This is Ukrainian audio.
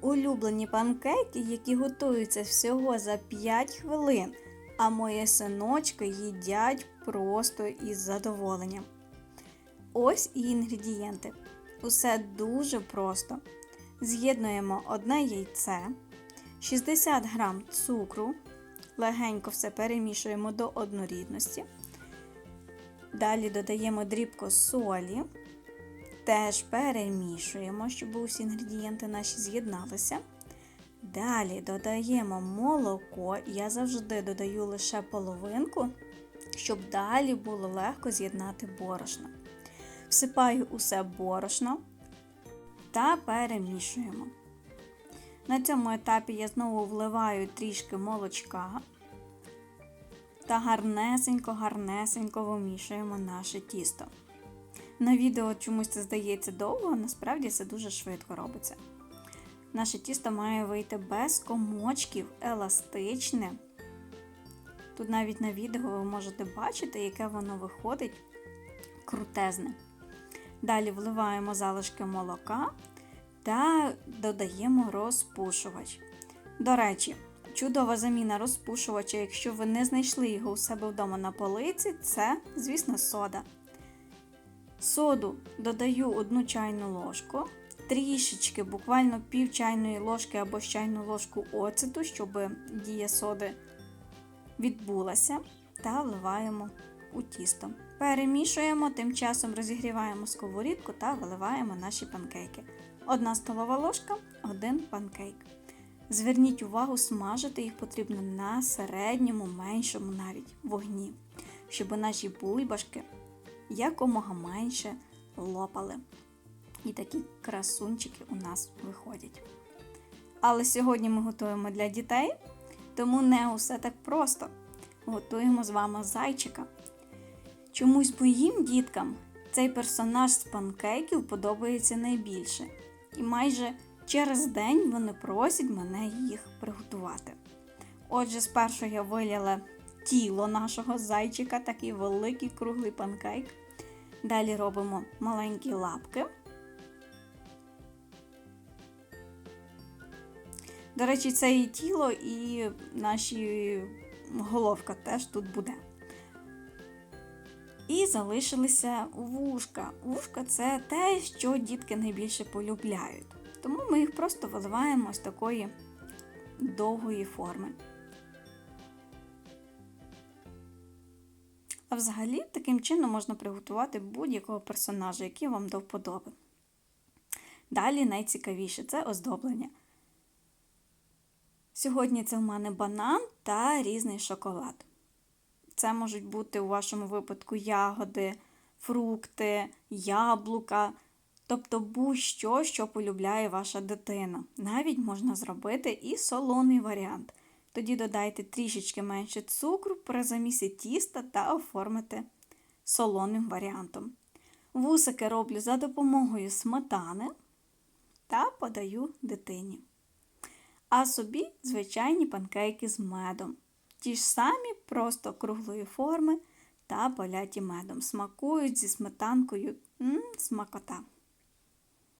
Улюблені панкейки, які готуються всього за 5 хвилин, а мої синочки їдять просто із задоволенням. Ось і інгредієнти. Усе дуже просто. З'єднуємо одне яйце, 60 г цукру, легенько все перемішуємо до однорідності. Далі додаємо дрібко солі, теж перемішуємо, щоб усі інгредієнти наші з'єдналися. Далі додаємо молоко. Я завжди додаю лише половинку, щоб далі було легко з'єднати борошно. Всипаю усе борошно та перемішуємо. На цьому етапі я знову вливаю трішки молочка та гарнесенько-гарнесенько вимішуємо наше тісто. На відео чомусь це здається довго, а насправді це дуже швидко робиться. Наше тісто має вийти без комочків, еластичне. Тут навіть на відео ви можете бачити, яке воно виходить крутезне. Далі вливаємо залишки молока та додаємо розпушувач. До речі, чудова заміна розпушувача, якщо ви не знайшли його у себе вдома на полиці, це, звісно, сода. Соду додаю одну чайну ложку, трішечки, буквально пів чайної ложки або чайну ложку оцету, щоб дія соди відбулася, та вливаємо у тісто. Перемішуємо, тим часом розігріваємо сковорідку та виливаємо наші панкейки. Одна столова ложка, один панкейк. Зверніть увагу, смажити їх потрібно на середньому, меншому навіть вогні, щоб наші бульбашки якомога менше лопали. І такі красунчики у нас виходять. Але сьогодні ми готуємо для дітей, тому не усе так просто. Готуємо з вами зайчика. Чомусь моїм діткам цей персонаж з панкейків подобається найбільше. І майже через день вони просять мене їх приготувати. Отже, спершу я виляла тіло нашого зайчика, такий великий круглий панкейк. Далі робимо маленькі лапки. До речі, це і тіло, і наші головка теж тут буде. І залишилися вушка. Вушка це те, що дітки найбільше полюбляють. Тому ми їх просто виливаємо з такої довгої форми. А взагалі, таким чином можна приготувати будь-якого персонажа, який вам до вподоби. Далі найцікавіше це оздоблення. Сьогодні це в мене банан та різний шоколад. Це можуть бути у вашому випадку ягоди, фрукти, яблука, тобто будь-що, що полюбляє ваша дитина. Навіть можна зробити і солоний варіант. Тоді додайте трішечки менше цукру при замісі тіста та оформите солоним варіантом. Вусики роблю за допомогою сметани та подаю дитині. А собі звичайні панкейки з медом. Ті ж самі, просто круглої форми та поляті медом. Смакують зі сметанкою М -м, смакота.